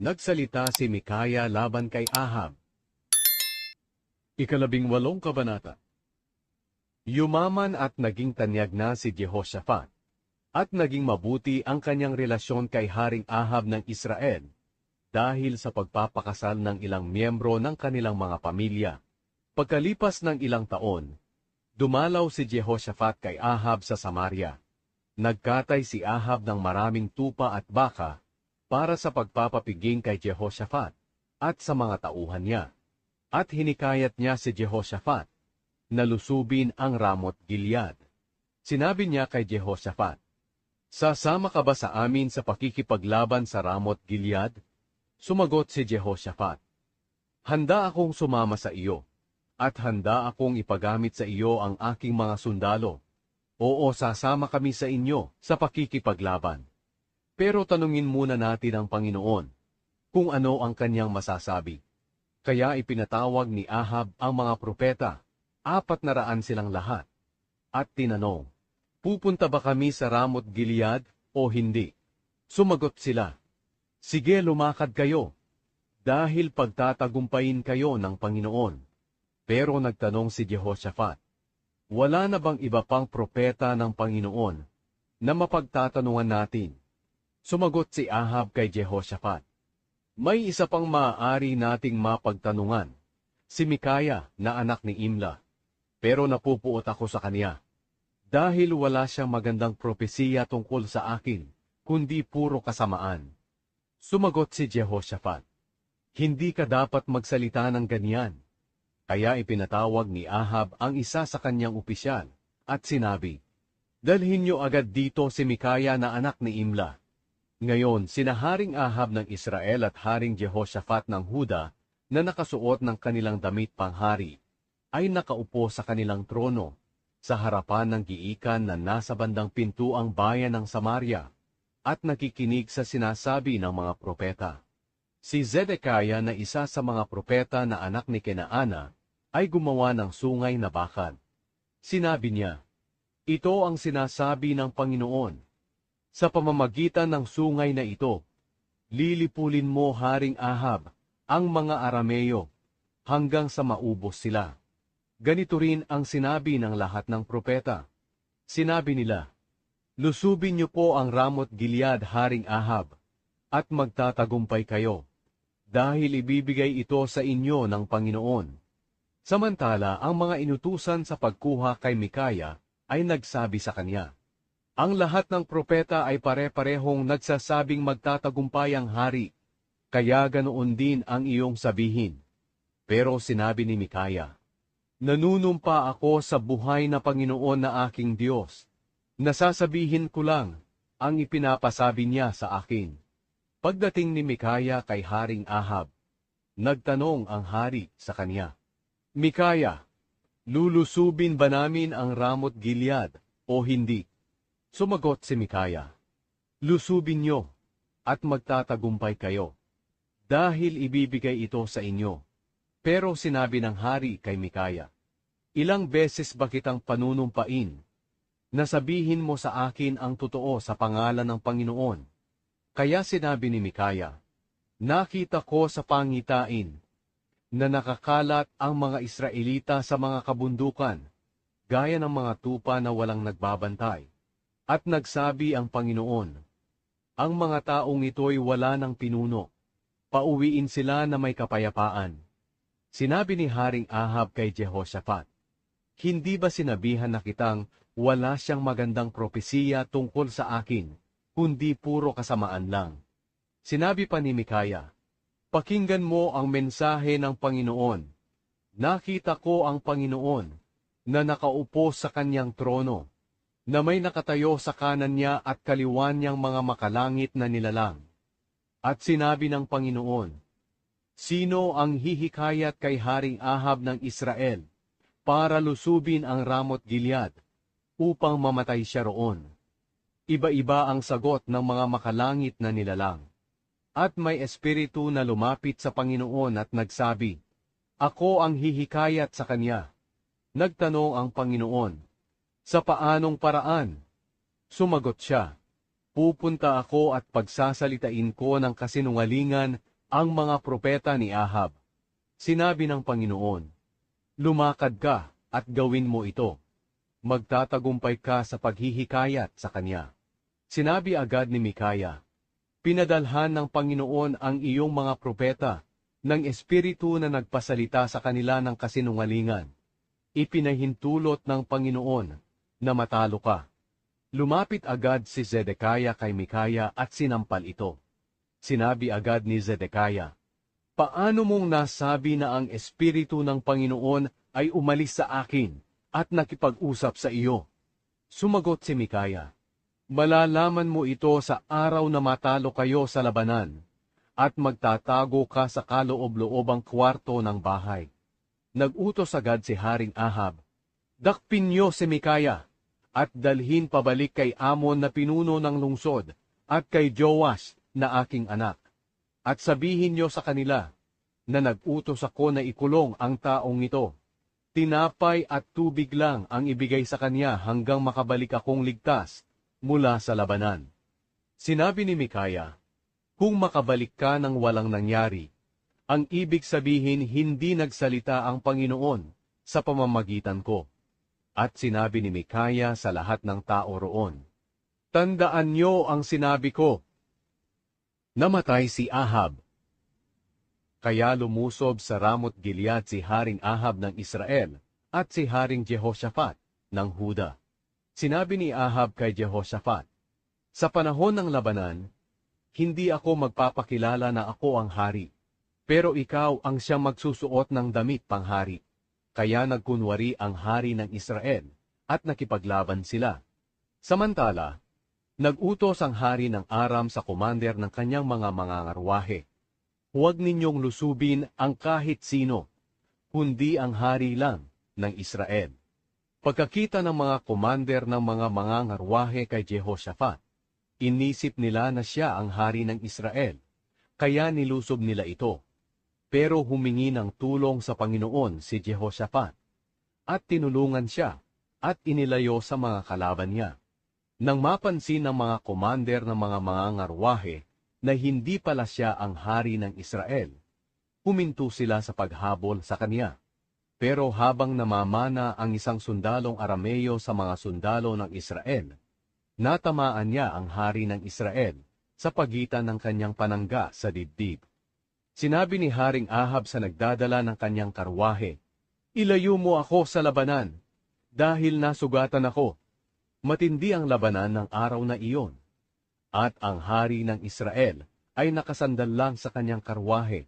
Nagsalita si Mikaya laban kay Ahab. Ikalabing walong kabanata. Yumaman at naging tanyag na si Jehoshaphat, at naging mabuti ang kanyang relasyon kay Haring Ahab ng Israel, dahil sa pagpapakasal ng ilang miyembro ng kanilang mga pamilya. Pagkalipas ng ilang taon, dumalaw si Jehoshaphat kay Ahab sa Samaria. Nagkatay si Ahab ng maraming tupa at baka para sa pagpapapiging kay Jehoshaphat at sa mga tauhan niya. At hinikayat niya si Jehoshaphat na lusubin ang Ramot Gilead. Sinabi niya kay Jehoshaphat, Sasama ka ba sa amin sa pakikipaglaban sa Ramot Gilead? Sumagot si Jehoshaphat, Handa akong sumama sa iyo, at handa akong ipagamit sa iyo ang aking mga sundalo. Oo, sasama kami sa inyo sa pakikipaglaban. Pero tanungin muna natin ang Panginoon kung ano ang kanyang masasabi. Kaya ipinatawag ni Ahab ang mga propeta, apat na raan silang lahat, at tinanong, Pupunta ba kami sa Ramot Gilead o hindi? Sumagot sila, Sige lumakad kayo, dahil pagtatagumpayin kayo ng Panginoon. Pero nagtanong si Jehoshaphat, Wala na bang iba pang propeta ng Panginoon na mapagtatanungan natin? Sumagot si Ahab kay Jehoshaphat, May isa pang maaari nating mapagtanungan, si Mikaya na anak ni Imla, pero napupuot ako sa kanya. Dahil wala siyang magandang propesiya tungkol sa akin, kundi puro kasamaan. Sumagot si Jehoshaphat, Hindi ka dapat magsalita ng ganyan. Kaya ipinatawag ni Ahab ang isa sa kanyang opisyal, at sinabi, Dalhin niyo agad dito si Mikaya na anak ni Imla. Ngayon, sinaharing Ahab ng Israel at Haring Jehoshaphat ng Huda na nakasuot ng kanilang damit panghari, ay nakaupo sa kanilang trono, sa harapan ng giikan na nasa bandang pintuang bayan ng Samaria, at nakikinig sa sinasabi ng mga propeta. Si Zedekiah na isa sa mga propeta na anak ni Kenaana ay gumawa ng sungay na bakal. Sinabi niya, Ito ang sinasabi ng Panginoon. Sa pamamagitan ng sungay na ito, lilipulin mo Haring Ahab ang mga Arameo hanggang sa maubos sila. Ganito rin ang sinabi ng lahat ng propeta. Sinabi nila, Lusubin niyo po ang Ramot Gilead Haring Ahab, at magtatagumpay kayo, dahil ibibigay ito sa inyo ng Panginoon. Samantala, ang mga inutusan sa pagkuha kay Mikaya ay nagsabi sa kanya, Ang lahat ng propeta ay pare-parehong nagsasabing magtatagumpay ang hari, kaya ganoon din ang iyong sabihin. Pero sinabi ni Mikaya, Nanunumpa ako sa buhay na Panginoon na aking Diyos. Nasasabihin ko lang ang ipinapasabi niya sa akin. Pagdating ni Mikaya kay Haring Ahab, nagtanong ang hari sa kanya, Mikaya, lulusubin ba namin ang Ramot Gilead o hindi? Sumagot si Mikaya, Lusubin niyo at magtatagumpay kayo, dahil ibibigay ito sa inyo. Pero sinabi ng hari kay Mikaya, Ilang beses ba kitang panunumpain? Nasabihin mo sa akin ang totoo sa pangalan ng Panginoon. Kaya sinabi ni Mikaya, Nakita ko sa pangitain na nakakalat ang mga Israelita sa mga kabundukan, gaya ng mga tupa na walang nagbabantay. At nagsabi ang Panginoon, Ang mga taong ito'y wala ng pinuno, pauwiin sila na may kapayapaan. Sinabi ni Haring Ahab kay Jehoshaphat, Hindi ba sinabihan na kitang wala siyang magandang propesiya tungkol sa akin, kundi puro kasamaan lang? Sinabi pa ni Mikaya, Pakinggan mo ang mensahe ng Panginoon. Nakita ko ang Panginoon na nakaupo sa kanyang trono, na may nakatayo sa kanan niya at kaliwan niyang mga makalangit na nilalang. At sinabi ng Panginoon, Sino ang hihikayat kay Haring Ahab ng Israel para lusubin ang Ramot Gilead upang mamatay siya roon? Iba-iba ang sagot ng mga makalangit na nilalang. At may espiritu na lumapit sa Panginoon at nagsabi, Ako ang hihikayat sa kanya. Nagtanong ang Panginoon, Sa paanong paraan? Sumagot siya, pupunta ako at pagsasalitain ko ng kasinungalingan ang mga propeta ni Ahab. Sinabi ng Panginoon, Lumakad ka at gawin mo ito. Magtatagumpay ka sa paghihikayat sa kanya. Sinabi agad ni Mikaya, Pinadalhan ng Panginoon ang iyong mga propeta ng espiritu na nagpasalita sa kanila ng kasinungalingan. Ipinahintulot ng Panginoon na matalo ka. Lumapit agad si Zedekiah kay Mikaya at sinampal ito. Sinabi agad ni Zedekiah, Paano mong nasabi na ang Espiritu ng Panginoon ay umalis sa akin at nakipag-usap sa iyo? Sumagot si Mikaya, Malalaman mo ito sa araw na matalo kayo sa labanan at magtatago ka sa kaloob-loobang kwarto ng bahay. Nagutos agad si Haring Ahab, Dakpin niyo si Mikaya at dalhin pabalik kay Amon na pinuno ng lungsod at kay Joas na aking anak. At sabihin niyo sa kanila na nag-utos ako na ikulong ang taong ito. Tinapay at tubig lang ang ibigay sa kanya hanggang makabalik akong ligtas mula sa labanan. Sinabi ni Mikaya, Kung makabalik ka ng walang nangyari, ang ibig sabihin hindi nagsalita ang Panginoon sa pamamagitan ko. At sinabi ni Mikaya sa lahat ng tao roon, Tandaan niyo ang sinabi ko. Namatay si Ahab. Kaya lumusob sa Ramot Gilead si Haring Ahab ng Israel at si Haring Jehoshaphat ng Huda. Sinabi ni Ahab kay Jehoshaphat, Sa panahon ng labanan, hindi ako magpapakilala na ako ang hari, pero ikaw ang siyang magsusuot ng damit panghari. Kaya nagkunwari ang hari ng Israel at nakipaglaban sila. Samantala, nagutos ang hari ng Aram sa komander ng kanyang mga mangangarwahe. Huwag ninyong lusubin ang kahit sino, kundi ang hari lang ng Israel. Pagkakita ng mga komander ng mga mangangarwahe kay Jehoshaphat, inisip nila na siya ang hari ng Israel, kaya nilusob nila ito. Pero humingi ng tulong sa Panginoon si Jehoshaphat, at tinulungan siya, at inilayo sa mga kalaban niya. Nang mapansin ng mga komander ng mga mangangarwahe na hindi pala siya ang hari ng Israel, huminto sila sa paghabol sa kanya. Pero habang namamana ang isang sundalong Arameo sa mga sundalo ng Israel, natamaan niya ang hari ng Israel sa pagitan ng kanyang panangga sa dibdib. Sinabi ni Haring Ahab sa nagdadala ng kanyang karwahe, Ilayo mo ako sa labanan, dahil nasugatan ako. Matindi ang labanan ng araw na iyon. At ang hari ng Israel ay nakasandal lang sa kanyang karwahe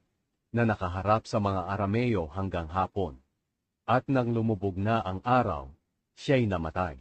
na nakaharap sa mga Arameo hanggang hapon. At nang lumubog na ang araw, siya'y namatay.